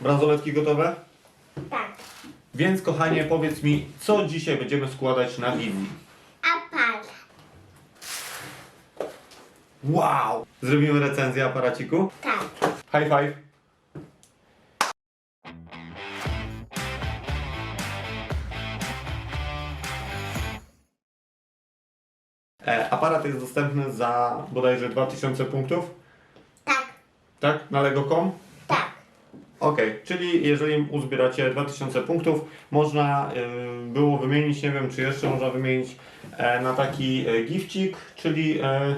Bransoletki gotowe? Tak. Więc kochanie, powiedz mi, co dzisiaj będziemy składać na wizji? Aparat. Wow! Zrobimy recenzję aparaciku? Tak. High five! E, aparat jest dostępny za bodajże 2000 punktów, Tak. tak? Na lego.com? Okej, czyli jeżeli uzbieracie 2000 punktów, można y, było wymienić, nie wiem czy jeszcze można wymienić e, na taki e, gifcik, czyli e,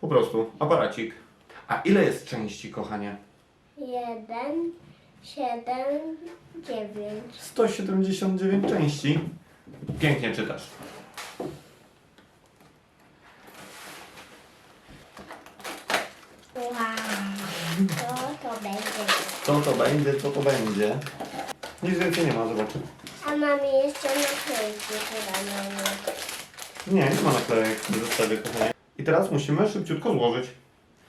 po prostu aparacik. A ile jest części, kochanie? Jeden, siedem, dziewięć. 179 części. Pięknie czytasz. Wow. To to będzie. Co to będzie, co to będzie? Nic więcej nie ma, zobacz. A mamy jeszcze naklejki chyba na nie. Nie, nie ma naklejek w zestawie, kochanie. I teraz musimy szybciutko złożyć.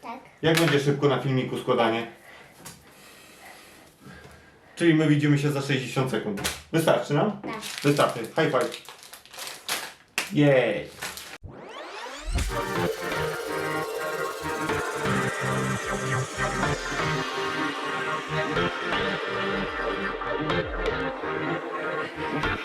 Tak. Jak będzie szybko na filmiku składanie? Czyli my widzimy się za 60 sekund. Wystarczy nam? Tak. Wystarczy. High five. Jej. Oh.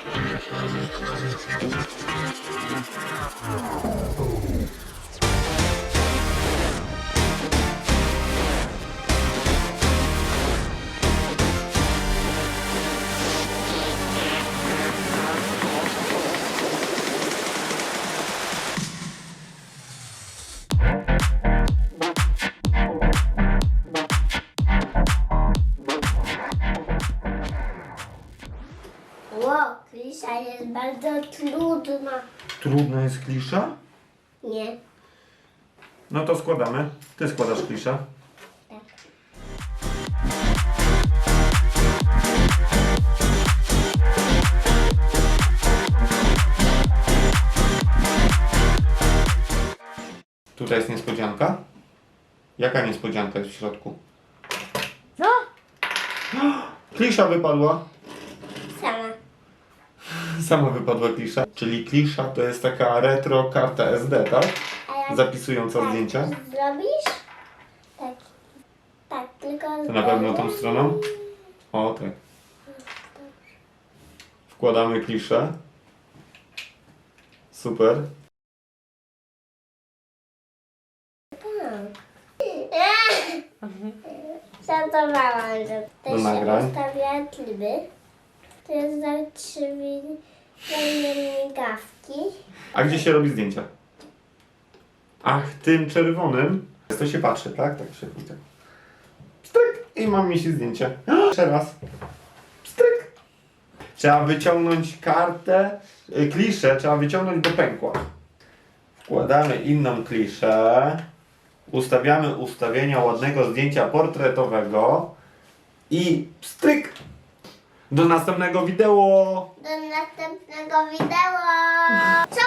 Ło, Lisa jest bardzo trudna. Trudna jest klisza? Nie. No to składamy. Ty składasz klisza. Tak. Tutaj jest niespodzianka. Jaka niespodzianka jest w środku? No. Klisza wypadła. Sama wypadła klisza. Czyli klisza to jest taka retro karta SD, tak? Zapisująca tak zdjęcia. zrobisz? Tak. Tak, tylko... To na pewno tą stroną? O, tak. Wkładamy kliszę. Super. Żartowałam, że to Do się nagrań. ustawia tryby. To jest za trzy migawki. A gdzie się robi zdjęcia? Ach, tym czerwonym. To się patrzy, tak? Tak się tak. Pstryk! I mam misi zdjęcie. Jeszcze raz. Pstryk! Trzeba wyciągnąć kartę, y, kliszę, trzeba wyciągnąć do pękła. Wkładamy inną kliszę. Ustawiamy ustawienia ładnego zdjęcia portretowego. I pstryk! Do następnego wideo! Do następnego wideo. Co